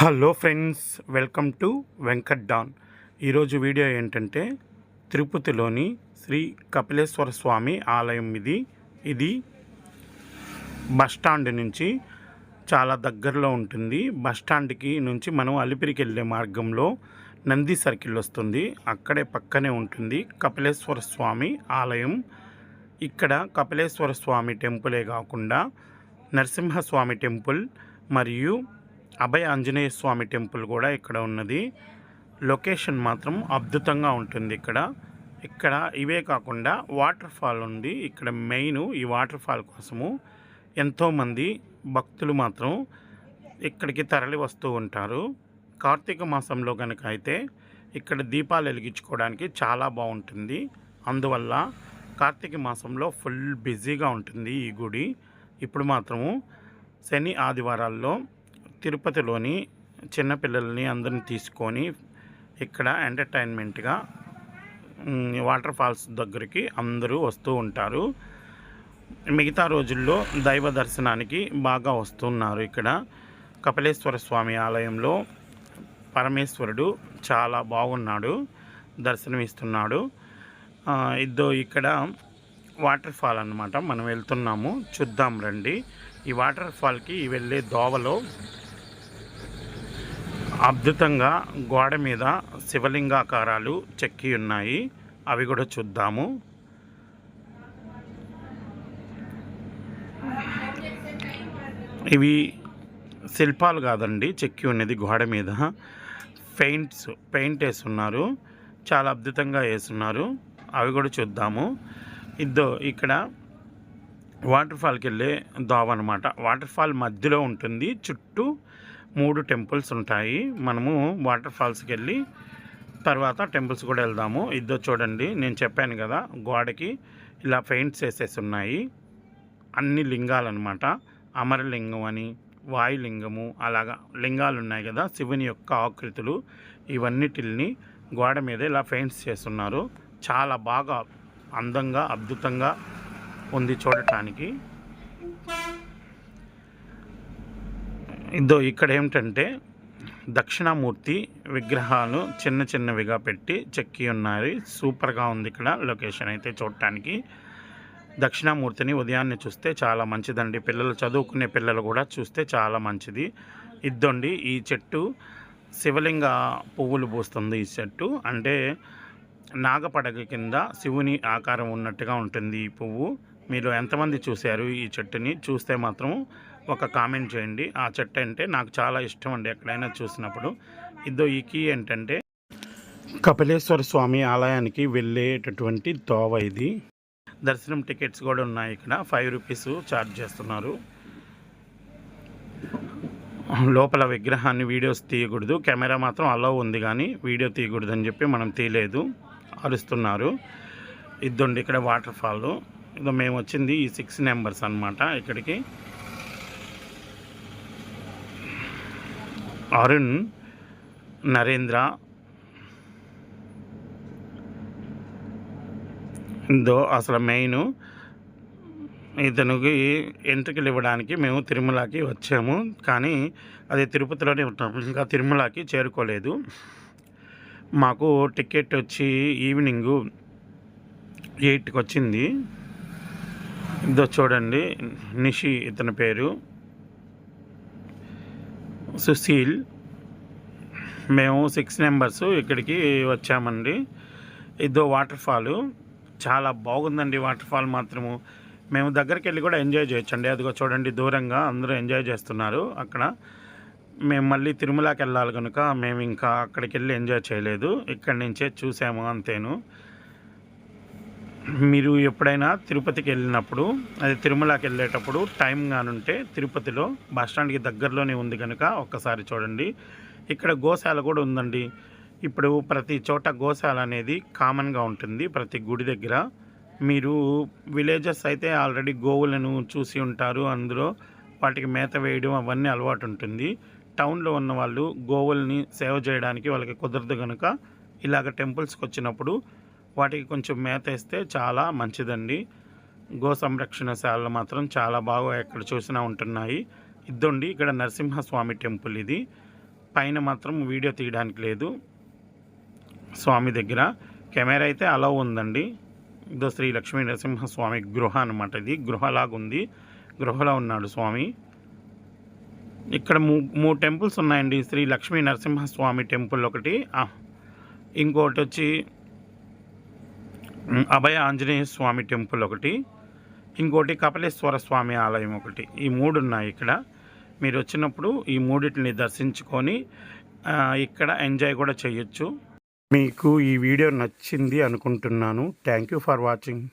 Hello friends welcome to Venkat Don. ఈరోజు video ఏంటంటే తిరుపతిలోని శ్రీ కపిలేశ్వర స్వామి ఆలయం ఇది. ఇది బస్ స్టాండ్ నుంచి చాలా దగ్గరలో ఉంటుంది. బస్ స్టాండ్కి నుంచి మనం అలిపిరికి వెళ్ళే మార్గంలో నంది సర్కిల్ వస్తుంది. అక్కడే పక్కనే ఉంటుంది కపిలేశ్వర స్వామి ఆలయం. ఇక్కడ కపిలేశ్వర స్వామి టెంపులే కాకుండా నరసింహస్వామి టెంపుల్ మరియు అభయ ఆంజనేయ స్వామి టెంపుల్ కూడా ఇక్కడ ఉన్నది. లొకేషన్ మాత్రం అద్భుతంగా ఉంటుంది ఇక్కడ. ఇక్కడ ఇవే కాకుండా వాటర్ ఫాల్ ఉంది. ఇక్కడ మెయిన్ ఈ వాటర్ ఫాల్ కోసము ఎంతోమంది భక్తులు మాత్రం ఇక్కడికి తరలి వస్తూ ఉంటారు. కార్తీక మాసంలో కనుక అయితే ఇక్కడ దీపాలు వెలిగించుకోవడానికి చాలా బాగుంటుంది. అందువల్ల కార్తీక మాసంలో ఫుల్ బిజీగా ఉంటుంది ఈ గుడి. ఇప్పుడు మాత్రము శని ఆదివారాల్లో తిరుపతిలోని చిన్నపిల్లల్ని అందరిని తీసుకొని ఇక్కడ ఎంటర్టైన్మెంట్గా వాటర్ ఫాల్స్ దగ్గరికి అందరూ వస్తూ ఉంటారు. మిగతా రోజుల్లో దైవ దర్శనానికి బాగా వస్తున్నారు ఇక్కడ. కపిలేశ్వర స్వామి ఆలయంలో పరమేశ్వరుడు చాలా బాగున్నాడు దర్శనమిస్తున్నాడు. ఆ, ఇద్దో ఇక్కడ వాటర్ ఫాల్ అన్నమాట. మనం వెళ్తున్నాము చూద్దాం రండి. ఈ వాటర్ ఫాల్కి వెళ్ళే దోవలో అద్భుతంగా గోడ మీద శివలింగాకారాలు చెక్కి ఉన్నాయి. అవి కూడా చూద్దాము. ఇవి శిల్పాలు కాదండి చెక్కి ఉన్నది గోడ మీద. పెయింట్స్ పెయింట్ వేస్తున్నారు చాలా అద్భుతంగా వేస్తున్నారు అవి కూడా చూద్దాము. ఇద్దో ఇక్కడ వాటర్ ఫాల్కి వెళ్ళే దోవ అనమాట వాటర్ ఫాల్ మధ్యలో ఉంటుంది చుట్టూ మూడు టెంపుల్స్ ఉంటాయి. మనము వాటర్ ఫాల్స్కి వెళ్ళి తర్వాత టెంపుల్స్ కూడా వెళ్దాము. ఇద్దో చూడండి నేను చెప్పాను కదా గోడకి ఇలా పెయింట్స్ వేసేసి ఉన్నాయి. అన్ని లింగాలన్నమాట. అమరలింగం అని వాయులింగము అలాగా లింగాలు ఉన్నాయి కదా శివుని యొక్క ఆకృతులు ఇవన్నిటిని గోడ మీద ఇలా పెయింట్స్ చేస్తున్నారు. చాలా బాగా అందంగా అద్భుతంగా ఉంది చూడటానికి. ఇదో ఇక్కడ ఏమిటంటే దక్షిణామూర్తి విగ్రహాలు చిన్న చిన్నవిగా పెట్టి చెక్కి ఉన్నాయి సూపర్గా ఉంది ఇక్కడ లొకేషన్ అయితే చూడటానికి. దక్షిణామూర్తిని ఉదయాన్నే చూస్తే చాలా మంచిదండి. పిల్లలు చదువుకునే పిల్లలు కూడా చూస్తే చాలా మంచిది. ఇద్దండి ఈ చెట్టు శివలింగ పువ్వులు పూస్తుంది ఈ చెట్టు. అంటే నాగపడగ కింద శివుని ఆకారం ఉన్నట్టుగా ఉంటుంది ఈ పువ్వు. మీరు ఎంతమంది చూశారు ఈ చెట్టుని? చూస్తే మాత్రం ఒక కామెంట్ చేయండి. ఆ చెట్టు అంటే నాకు చాలా ఇష్టం అండి ఎక్కడైనా చూసినప్పుడు. ఇదో ఈ కీ ఏంటంటే కపిలేశ్వర స్వామి ఆలయానికి వెళ్ళేటటువంటి దోవ ఇది. దర్శనం టికెట్స్ కూడా ఉన్నాయి ఇక్కడ. ఫైవ్ రూపీస్ ఛార్జ్ చేస్తున్నారు. లోపల విగ్రహాన్ని వీడియోస్ తీయకూడదు. కెమెరా మాత్రం అలో ఉంది కానీ వీడియో తీయకూడదు అని చెప్పి మనం తీయలేదు. అరుస్తున్నారు. ఇద్దండి ఇక్కడ వాటర్ ఫాల్. ఇదో మేము వచ్చింది ఈ సిక్స్ నెంబర్స్ అనమాట ఇక్కడికి. అరుణ్ నరేంద్ర. ఇందో అసలు మెయిన్ ఇతనికి ఎంట్రికలు ఇవ్వడానికి మేము తిరుమలకి వచ్చాము. కానీ అది తిరుపతిలోనే ఉంటాము ఇంకా తిరుమలకి చేరుకోలేదు. మాకు టికెట్ వచ్చి ఈవినింగ్ ఎయిట్కి వచ్చింది. ఇదో చూడండి నిషి ఇతని పేరు. సుశీల్. మేము సిక్స్ మెంబర్స్ ఇక్కడికి వచ్చామండి. ఇదో వాటర్ ఫాల్ చాలా బాగుందండి వాటర్ ఫాల్ మాత్రము. మేము దగ్గరికి వెళ్ళి కూడా ఎంజాయ్ చేయొచ్చండి. అదిగో చూడండి దూరంగా అందరూ ఎంజాయ్ చేస్తున్నారు అక్కడ. మేము మళ్ళీ తిరుమలకి వెళ్ళాలి కనుక మేము ఇంకా అక్కడికి వెళ్ళి ఎంజాయ్ చేయలేదు. ఇక్కడి నుంచే చూసాము అంతేను. మీరు ఎప్పుడైనా తిరుపతికి వెళ్ళినప్పుడు అది తిరుమలకి వెళ్ళేటప్పుడు టైం కానుంటే తిరుపతిలో బస్ స్టాండ్కి దగ్గరలోనే ఉంది కనుక ఒక్కసారి చూడండి. ఇక్కడ గోశాల కూడా ఉందండి. ఇప్పుడు ప్రతి చోట గోశాల అనేది కామన్గా ఉంటుంది ప్రతి గుడి దగ్గర. మీరు విలేజెస్ అయితే ఆల్రెడీ గోవులను చూసి ఉంటారు. అందులో వాటికి మేత వేయడం అవన్నీ అలవాటు ఉంటుంది. టౌన్లో ఉన్న వాళ్ళు గోవుల్ని సేవ చేయడానికి వాళ్ళకి కుదరదు కనుక ఇలాగ టెంపుల్స్కి వచ్చినప్పుడు వాటికి కొంచెం మేత వేస్తే చాలా మంచిదండి. గో సంరక్షణశాలలు మాత్రం చాలా బాగా ఎక్కడ చూసినా ఉంటున్నాయి. ఇద్దండి ఇక్కడ నరసింహస్వామి టెంపుల్ ఇది. పైన మాత్రం వీడియో తీయడానికి లేదు. స్వామి దగ్గర కెమెరా అయితే అలా ఉందండి. ఇదో శ్రీ లక్ష్మీ నరసింహ స్వామి గృహ అనమాట ఇది. గృహలాగుంది గృహలో ఉన్నాడు స్వామి. ఇక్కడ మూ మూడు టెంపుల్స్ ఉన్నాయండి. శ్రీ లక్ష్మీ నరసింహ స్వామి టెంపుల్ ఒకటి. ఇంకోటి వచ్చి అభయ ఆంజనేయ స్వామి టెంపుల్ ఒకటి ఇంకోటి కపిలేశ్వర స్వామి ఆలయం ఒకటి. ఈ మూడు ఉన్నాయి ఇక్కడ. మీరు వచ్చినప్పుడు ఈ మూడింటిని దర్శించుకొని ఇక్కడ ఎంజాయ్ కూడా చేయొచ్చు. మీకు ఈ వీడియో నచ్చింది అనుకుంటున్నాను. Thank you for watching